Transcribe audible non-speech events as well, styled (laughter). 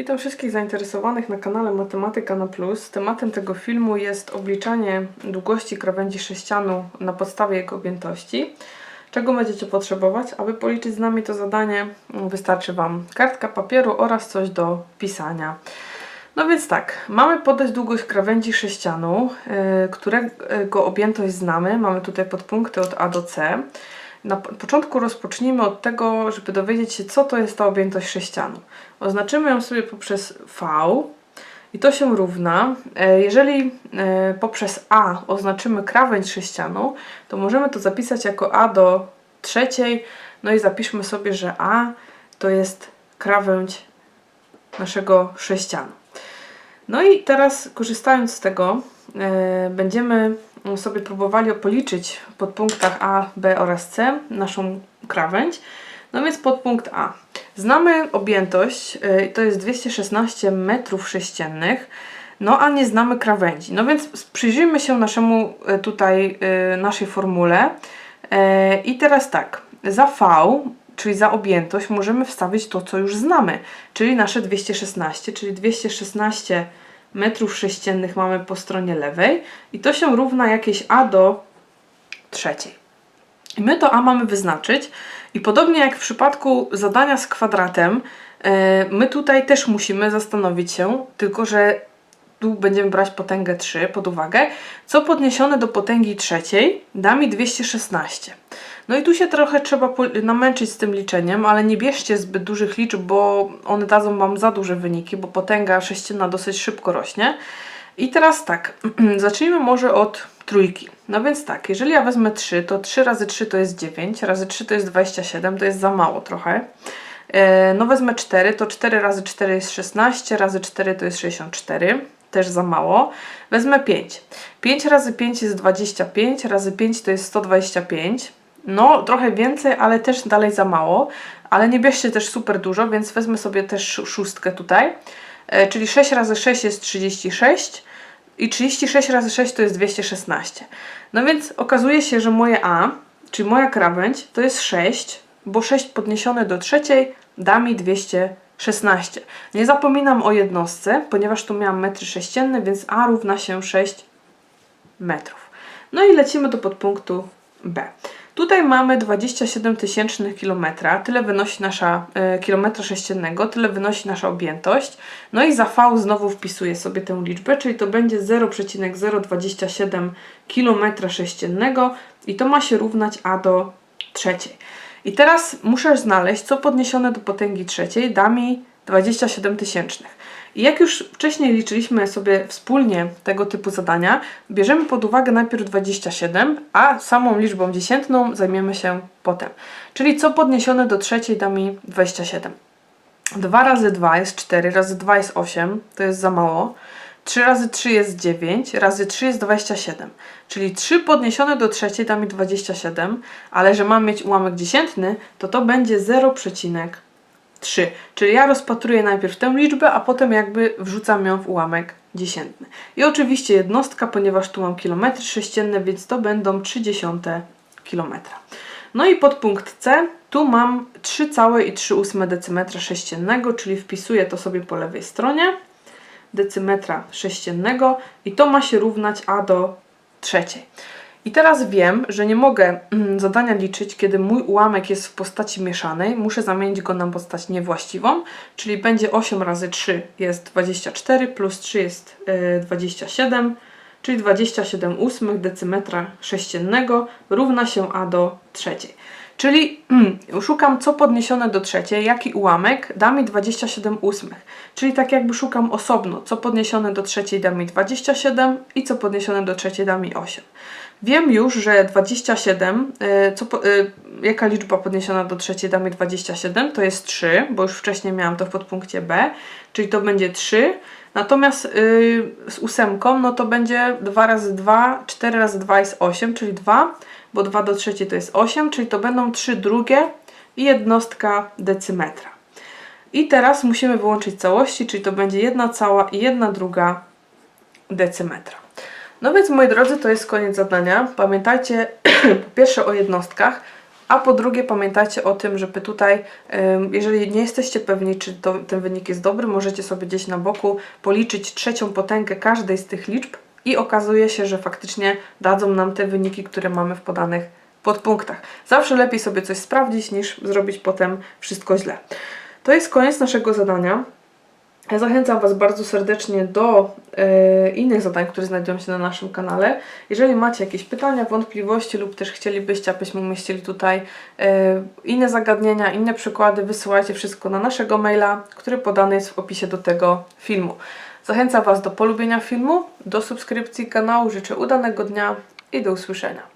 Witam wszystkich zainteresowanych na kanale Matematyka na Plus. Tematem tego filmu jest obliczanie długości krawędzi sześcianu na podstawie jego objętości. Czego będziecie potrzebować? Aby policzyć z nami to zadanie, wystarczy Wam kartka papieru oraz coś do pisania. No więc tak, mamy podać długość krawędzi sześcianu, yy, którego objętość znamy. Mamy tutaj podpunkty od A do C. Na po- początku rozpocznijmy od tego, żeby dowiedzieć się, co to jest ta objętość sześcianu. Oznaczymy ją sobie poprzez V i to się równa. e, Jeżeli e, poprzez A oznaczymy krawędź sześcianu, to możemy to zapisać jako A do trzeciej. No i zapiszmy sobie, że A to jest krawędź naszego sześcianu. No i teraz korzystając z tego, e, będziemy sobie próbowali policzyć w podpunktach A, B oraz C naszą krawędź. No więc podpunkt A. Znamy objętość, e, to jest 216 metrów sześciennych, no a nie znamy krawędzi. No więc przyjrzyjmy się naszemu e, tutaj, e, naszej formule. I teraz tak, za V, czyli za objętość, możemy wstawić to, co już znamy, czyli nasze 216, czyli 216 metrów sześciennych mamy po stronie lewej i to się równa jakieś A do trzeciej. I my to A mamy wyznaczyć i podobnie jak w przypadku zadania z kwadratem, e, my tutaj też musimy zastanowić się, tylko że tu będziemy brać potęgę 3 pod uwagę, co podniesione do potęgi trzeciej da mi 216. No i tu się trochę trzeba namęczyć z tym liczeniem, ale nie bierzcie zbyt dużych liczb, bo one dadzą Wam za duże wyniki, bo potęga sześcienna dosyć szybko rośnie. I teraz tak, (clears throat) zacznijmy może od trójki. No więc tak, jeżeli ja wezmę 3, to 3 razy 3 to jest 9, razy 3 to jest 27, to jest za mało trochę. E, No wezmę 4, to 4 razy 4 jest 16, razy 4 to jest 64, też za mało. Wezmę 5. 5 razy 5 jest 25, razy 5 to jest 125. No, trochę więcej, ale też dalej za mało. Ale nie bierzcie też super dużo, więc wezmę sobie też szó- szóstkę tutaj. E, Czyli 6 razy 6 jest 36 i 36 razy 6 to jest 216. No więc okazuje się, że moje A, czyli moja krawędź, to jest 6, bo 6 podniesione do trzeciej da mi 216. Nie zapominam o jednostce, ponieważ tu miałam metry sześcienne, więc A równa się 6 metrów. No i lecimy do podpunktu B. Tutaj mamy 27 tysięcznych kilometra, tyle wynosi nasza e, kilometra sześciennego, tyle wynosi nasza objętość. No i za V znowu wpisuję sobie tę liczbę, czyli to będzie 0,027 kilometra sześciennego i to ma się równać A do trzeciej. I teraz muszę znaleźć, co podniesione do potęgi trzeciej da mi 27 tysięcznych. I jak już wcześniej liczyliśmy sobie wspólnie tego typu zadania, bierzemy pod uwagę najpierw 27, a samą liczbą dziesiętną zajmiemy się potem. Czyli co podniesione do trzeciej da mi 27. 2 razy 2 jest 4, razy 2 jest 8, to jest za mało. 3 razy 3 jest 9, razy 3 jest 27. Czyli 3 podniesione do trzeciej da mi 27, ale że mam mieć ułamek dziesiętny, to to będzie 0,3. Czyli ja rozpatruję najpierw tę liczbę, a potem jakby wrzucam ją w ułamek dziesiętny. I oczywiście jednostka, ponieważ tu mam kilometry sześcienne, więc to będą 30 kilometra. No i podpunkt C, tu mam 3,3 decymetra sześciennego, czyli wpisuję to sobie po lewej stronie decymetra sześciennego i to ma się równać A do trzeciej. I teraz wiem, że nie mogę mm, zadania liczyć, kiedy mój ułamek jest w postaci mieszanej. Muszę zamienić go na postać niewłaściwą, czyli będzie 8 razy 3 jest 24, plus 3 jest y, 27, czyli 27 ósmych decymetra sześciennego równa się A do trzeciej. Czyli mm, szukam, co podniesione do trzeciej, jaki ułamek da mi 27 ósmych. Czyli tak jakby szukam osobno, co podniesione do trzeciej da mi 27 i co podniesione do trzeciej da mi 8. Wiem już, że 27, y, co, y, jaka liczba podniesiona do trzeciej da mi 27, to jest 3, bo już wcześniej miałam to w podpunkcie B, czyli to będzie 3. Natomiast y, z ósemką, no to będzie 2 razy 2, 4 razy 2 jest 8, czyli 2, bo 2 do trzeciej to jest 8, czyli to będą 3 drugie i jednostka decymetra. I teraz musimy wyłączyć całości, czyli to będzie 1 cała i 1 druga decymetra. No więc moi drodzy, to jest koniec zadania. Pamiętajcie (clears throat) po pierwsze o jednostkach, A po drugie, pamiętajcie o tym, żeby tutaj, jeżeli nie jesteście pewni, czy to, ten wynik jest dobry, możecie sobie gdzieś na boku policzyć trzecią potęgę każdej z tych liczb i okazuje się, że faktycznie dadzą nam te wyniki, które mamy w podanych podpunktach. Zawsze lepiej sobie coś sprawdzić, niż zrobić potem wszystko źle. To jest koniec naszego zadania. Zachęcam Was bardzo serdecznie do e, innych zadań, które znajdują się na naszym kanale. Jeżeli macie jakieś pytania, wątpliwości lub też chcielibyście, abyśmy umieścili tutaj e, inne zagadnienia, inne przykłady, wysyłajcie wszystko na naszego maila, który podany jest w opisie do tego filmu. Zachęcam Was do polubienia filmu, do subskrypcji kanału. Życzę udanego dnia i do usłyszenia.